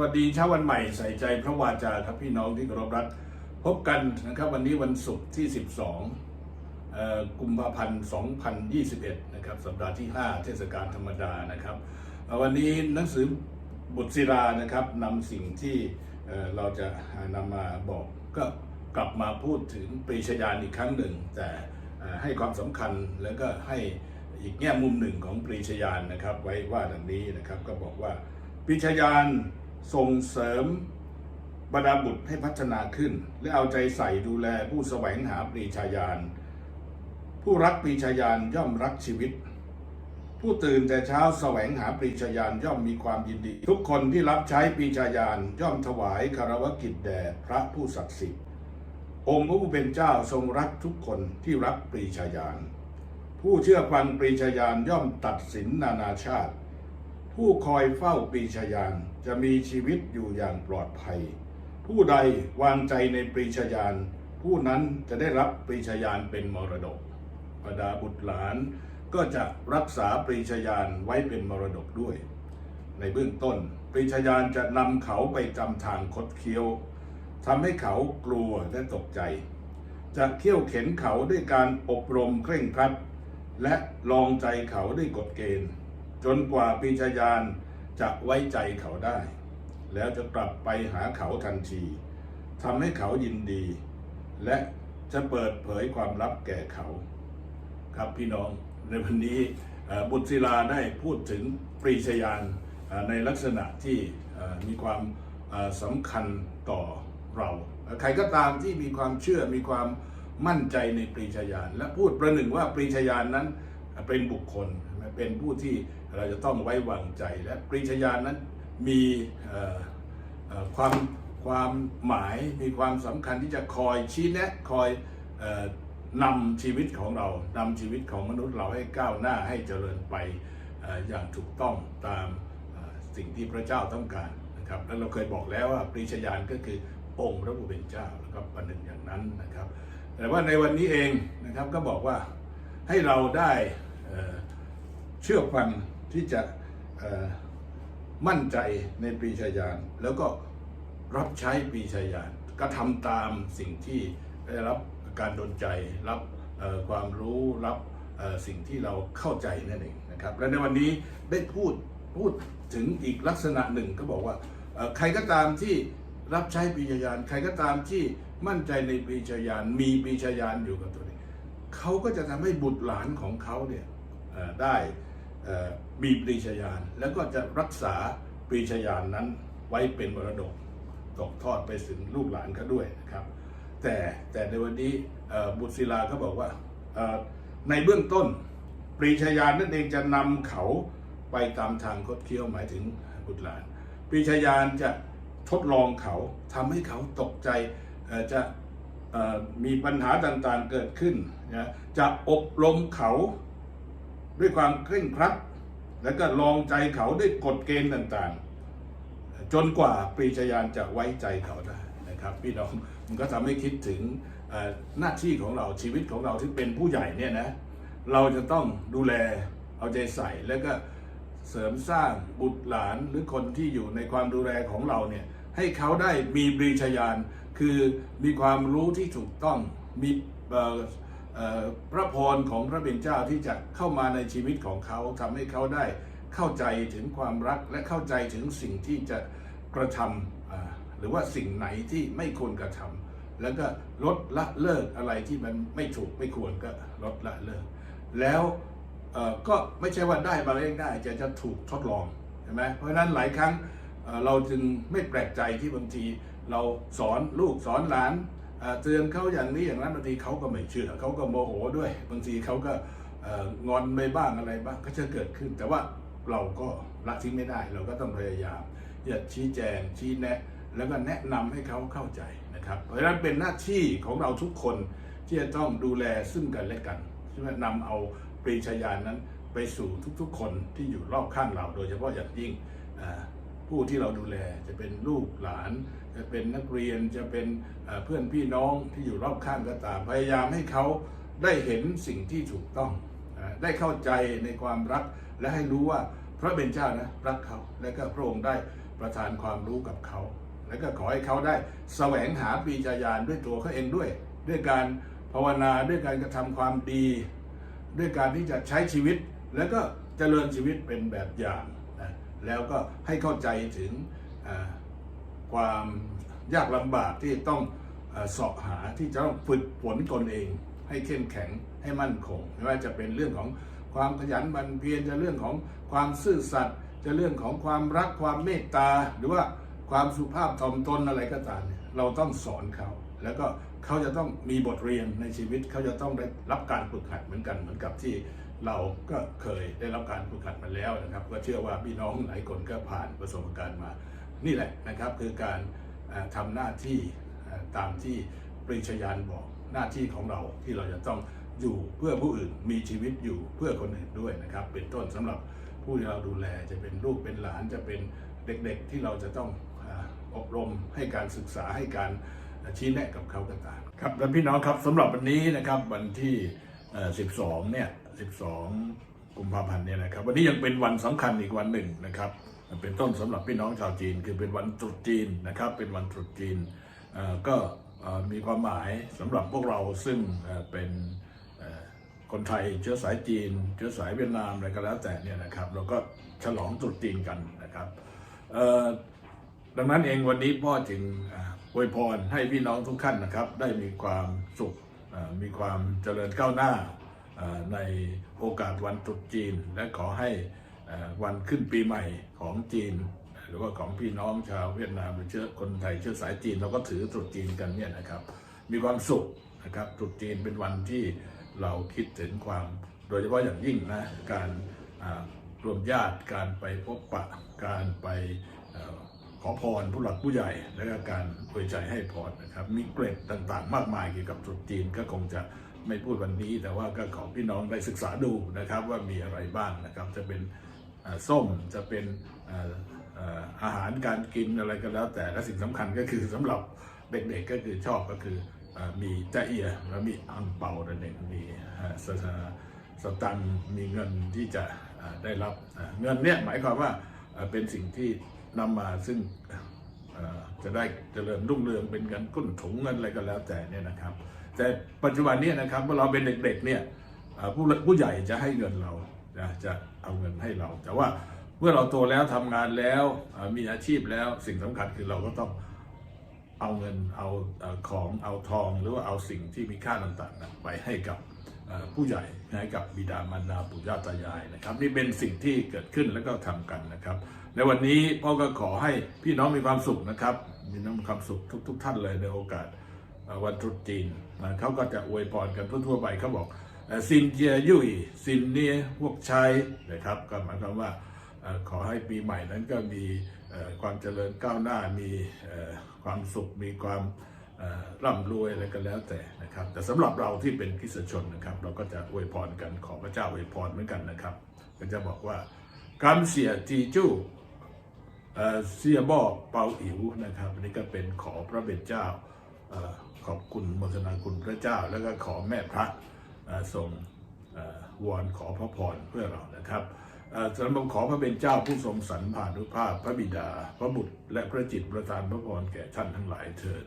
วัสดีเช้าวันใหม่ใส่ใจพระวาจาครับพี่น้องที่เคารพรักพบกันนะครับวันนี้วันศุกร์ที่ 12 กุมภาพันธ์ 2021 นะครับสัปดาห์ที่ 5 เทศกาลธรรมดานะครับ วันนี้หนังสือบทศิรานะครับนำสิ่งที่เราจะนำมาบอกก็กลับมาพูดถึงปรีชญาณอีกครั้งหนึ่ง แต่ให้ความสำคัญแล้วก็ให้อีกแง่มุมหนึ่งของปรีชญาณนะครับ ไว้ว่าดังนี้นะครับก็บอกว่าปรีชญาณ ส่งเสริมบรรดาบุตรให้พัฒนาขึ้น และเอาใจใส่ดูแลผู้แสวงหาปรีชาญาณผู้รักปรีชาญาณย่อมรักชีวิต ผู้ตื่นแต่เช้าแสวงหาปรีชาญาณย่อมมีความยินดี ทุกคนที่รับใช้ปรีชาญาณย่อมถวายคารวะกิจแด่พระผู้ศักดิ์สิทธิ์องค์พระผู้เป็นเจ้าทรงรักทุกคนที่รักปรีชาญาณผู้เชื่อฟังปรีชาญาณย่อมตัดสินนานาชาติ ผู้คอยเฝ้าปีชาญาณจะมีชีวิตอยู่อย่างปลอดภัย ผู้ใดวางใจในปรีชาญาณผู้นั้นจะได้รับปรีชาญาณเป็นมรดกบรรดาบุตรหลานก็จะรักษาปรีชาญาณไว้เป็นมรดกด้วย ในเบื้องต้น ปรีชาญาณจะนำเขาไปจำทางคดเคี้ยวทำให้เขากลัวและตกใจ จะเขี่ยวเข็นเขาด้วยการอบรมเคร่งครัด และลองใจเขาด้วยกฎเกณฑ์ จนกว่าปีชายานจะไว้ใจเขาได้ แล้วจะกลับไปหาเขาทันทีทำให้เขายินดี และจะเปิดเผยความลับแก่เขา ครับพี่น้องในวันนี้บุตรศิลาได้พูดถึงปรีชยานในลักษณะที่มีความสำคัญต่อเรา ใครก็ตามที่มีความเชื่อมีความมั่นใจในปรีชยาน และพูดประหนึ่งว่าปรีชยานนั้น เป็นบุคคล เป็นผู้ที่เราจะต้องไว้วางใจ และปรีชยานนั้นมีความความหมายมีความสำคัญที่จะคอยชี้แนะคอยออนำชีวิตของเรานำชีวิตของมนุษย์เราให้ก้าวหน้าให้เจริญไปออย่างถูกต้องตามสิ่งที่พระเจ้าต้องการนะครับแล้วเราเคยบอกแล้วว่าปรีชญาณก็คือองค์พระผู้เป็นเจ้าแล้วก็ประหนึ่งอย่างนั้นนะครับ แต่ว่าในวันนี้เองนะครับก็บอกว่าให้เราได้ เชื่อฟังที่จะมั่นใจในปรีชาญาณแล้วก็รับใช้ปรีชาญาณกระทำตามสิ่งที่ได้รับการดลใจรับความรู้รับสิ่งที่เราเข้าใจนั่นเองนะครับ และในวันนี้ได้พูดพูดถึงอีกลักษณะหนึ่งก็บอกว่าใครก็ตามที่รับใช้ปรีชญาณใครก็ตามที่มั่นใจในปรีชญาณมีปรีชญาณอยู่กับตัวเองเขาก็จะทำให้บุตรหลานของเขาเนี่ย ได้มีปรีชญาณแล้วก็จะรักษาปรีชญาณนั้นไว้เป็นมรดกตกทอดไปถึงลูกหลานเขาด้วยนะครับ แต่แต่ในวันนี้บุตรศิลาเขาบอกว่าในเบื้องต้นปรีชญาณนั่นเองจะนำเขาไปตามทางคดเคี้ยวหมายถึงบุตรหลานปรีชญาณจะทดลองเขาทำให้เขาตกใจจะมีปัญหาต่างๆเกิดขึ้นนะจะอบรมเขา ด้วยความเคร่งครัด แล้วก็ลองใจเขาด้วยกฎเกณฑ์ต่างๆ จนกว่าปรีชญาณจะไว้ใจเขาได้นะครับ พี่น้องมันก็ทำให้คิดถึงหน้าที่ของเราชีวิตของเราที่เป็นผู้ใหญ่เนี่ยนะเราจะต้องดูแลเอาใจใส่แล้วก็เสริมสร้างบุตรหลานหรือคนที่อยู่ในความดูแลของเราเนี่ยให้เขาได้มีปรีชญาณคือมีความรู้ที่ถูกต้องมีเอ่อ พระพรของพระเป็นเจ้าที่จะเข้ามาในชีวิตของเขาทำให้เขาได้เข้าใจถึงความรักและเข้าใจถึงสิ่งที่จะกระทำอ่าหรือว่าสิ่งไหนที่ไม่ควรกระทำแล้วก็ลดละเลิกอะไรที่มันไม่ถูกไม่ควรก็ลดละเลิก แล้วก็ไม่ใช่ว่าได้มาเองได้จะจะถูกทดลองใช่ไหมเพราะฉะนั้นหลายครั้งเราจึงไม่แปลกใจที่บางทีเราสอนลูกสอนหลาน เตือนเขาอย่างนี้อย่างนั้นบางทีเขาก็ไม่เชื่อเขาก็โมโหด้วย บางทีเขาก็งอนไปบ้างอะไรบ้างก็จะเกิดขึ้น แต่ว่าเราก็ละทิ้งไม่ได้ เราก็ต้องพยายามที่จะชี้แจงชี้แนะ แล้วก็แนะนำให้เขาเข้าใจนะครับ เพราะฉะนั้นเป็นหน้าที่ของเราทุกคนที่จะต้องดูแลซึ่งกันและกันใช่ไหมนำเอาปรีชาญาณนั้นไปสู่ทุกๆ คนที่อยู่รอบข้างเรา โดยเฉพาะอย่างยิ่ง ผู้ที่เราดูแล จะเป็นลูกหลาน จะเป็นนักเรียนจะเป็นเพื่อนพี่น้องที่อยู่รอบข้างก็ตามพยายามให้เขาได้เห็นสิ่งที่ถูกต้อง ได้เข้าใจในความรักและให้รู้ว่าพระเป็นเจ้านะรักเขา และก็พระองค์ได้ประทานความรู้กับเขา แล้วก็ขอให้เขาได้แสวงหาปีจายานด้วยตัวเขาเองด้วย ด้วยการภาวนาด้วยการกระทำความดี ด้วยการที่จะใช้ชีวิต แล้วก็เจริญชีวิตเป็นแบบอย่าง แล้วก็ให้เข้าใจถึงความยากลำบากที่ต้องเอ่อเสาะหาที่จะต้องฝึกฝนตนเอง ให้เข้มแข็งให้มั่นคงไม่ว่าจะเป็นเรื่องของความขยันหมั่นเพียรจะเรื่องของความซื่อสัตย์จะเรื่องของความรักความเมตตา หรือว่าความสุภาพถ่อมตนอะไรก็ตามเนี่ยเราต้องสอนเขา แล้วก็เขาจะต้องมีบทเรียนในชีวิตเขาจะต้องได้รับการฝึกหัดเหมือนกันเหมือนกับที่ เราก็เคยได้รับการฝึกหัดมาแล้วนะครับ ก็เชื่อว่าพี่น้องหลายคนก็ผ่านประสบการณ์มา นี่แหละนะครับคือการเอ่อทำหน้าที่ตามที่ปริชญานบอกหน้าที่ของเราที่เราจะต้องอยู่เพื่อผู้อื่นมีชีวิตอยู่เพื่อคนอื่นด้วยนะครับ เป็นต้นสำหรับผู้ที่เราดูแลจะเป็นลูกเป็นหลานจะเป็นเด็กๆที่เราจะต้องอบรมให้การศึกษาให้การชี้แนะกับเขาก็ตามครับและพี่น้องครับสำหรับวันนี้นะครับวันที่เอ่อ12 เนี่ย 12 กุมภาพันธ์เนี่ยนะครับ วันนี้ยังเป็นวันสำคัญอีกวันหนึ่งนะครับ เป็นต้นสำหรับพี่น้องชาวจีน คือเป็นวันตรุษจีนนะครับ เป็นวันตรุษจีนก็มีความหมายสำหรับพวกเราซึ่งเป็นคนไทยเชื้อสายจีน เชื้อสายเวียดนามอะไรก็แล้วแต่เนี่ยนะครับ เราก็ฉลองตรุษจีนกันนะครับดังนั้นเองวันนี้พ่อจึงอวยพรให้พี่น้องทุกท่านนะครับ ได้มีความสุขมีความเจริญก้าวหน้า ในโอกาสวันตรุษจีน และขอให้วันขึ้นปีใหม่ของจีน หรือว่าของพี่น้องชาวเวียดนามหรือเชื้อคนไทยเชื้อสายจีนเราก็ถือตรุษจีนกันเนี่ยนะครับ มีความสุขนะครับตรุษจีนเป็นวันที่เราคิดถึงความ โดยเฉพาะอย่างยิ่งนะการรวมญาติการไปพบปะการไปอขอพรผู้หลักผู้ใหญ่และก็การอวยใจให้พรนะครับ มีเกร็ดต่างๆ มากมายเกี่ยวกับตรุษจีนก็คงจะ ไม่พูดวันนี้ แต่ว่าก็ขอพี่น้องได้ศึกษาดูนะครับว่ามีอะไรบ้างนะครับจะเป็นส้มจะเป็นอาหารการกินอะไรก็แล้วแต่และสิ่งสำคัญก็คือสำหรับเด็กๆก็คือชอบก็คือมีจ้าเอียแล้วมีอังเปานั่นเองมีอ่าสสสตังมีเงินที่จะได้รับเงินเนี่ยหมายความว่าเป็นสิ่งที่นำมาซึ่ง จะได้เจริญรุ่งเรืองเป็นเงินก้นถุงเงินอะไรก็แล้วแต่เนี่ยนะครับ แต่ปัจจุบันนี้นะครับเมื่อเราเป็นเด็กๆเนี่ยผู้ผู้ใหญ่จะให้เงินเราจะเอาเงินให้เรา แต่ว่าเมื่อเราโตแล้วทำงานแล้วมีอาชีพแล้วสิ่งสำคัญคือเราก็ต้องเอาเงินเอาของเอาทองหรือว่าเอาสิ่งที่มีค่าต่างๆไปให้กับ ผู้ใหญ่ให้กับบิดามารดาปู่ย่าตายายนะครับ นี่เป็นสิ่งที่เกิดขึ้นแล้วก็ทำกันนะครับในวันนี้พ่อก็ขอให้พี่น้องมีความสุขนะครับ มีน้องมีความสุขทุกๆท่านเลยในโอกาสวันตรุษจีนนะเขาก็จะอวยพรกันทั่วๆไปเขาบอกซินเจียยุ่ยซินเนี่ยพวกชัยนะครับก็หมายความว่าขอให้ปีใหม่นั้นก็มีความเจริญก้าวหน้ามีความสุขมีความ ร่ำรวยอะไรก็แล้วแต่นะครับ แต่สำหรับเราที่เป็นคริสตชนนะครับ เราก็จะอวยพรกันขอพระเจ้าอวยพรเหมือนกันนะครับ ก็จะบอกว่าการเสียจีจู้เสียบอกเปาอิ๋วนะครับอันนี้ก็เป็นขอพระเบญเจ้าอขอบคุณมทนาคุณพระเจ้า แล้วก็ขอแม่พระทรงวอนขอพระพรเพื่อเรานะครับสำหรับขอพระเบญเจ้าผู้ทรงสรรผ่านุภาพพระบิดา พระบุตรและพระจิตประทานพระพรแก่ท่านทั้งหลายเถิด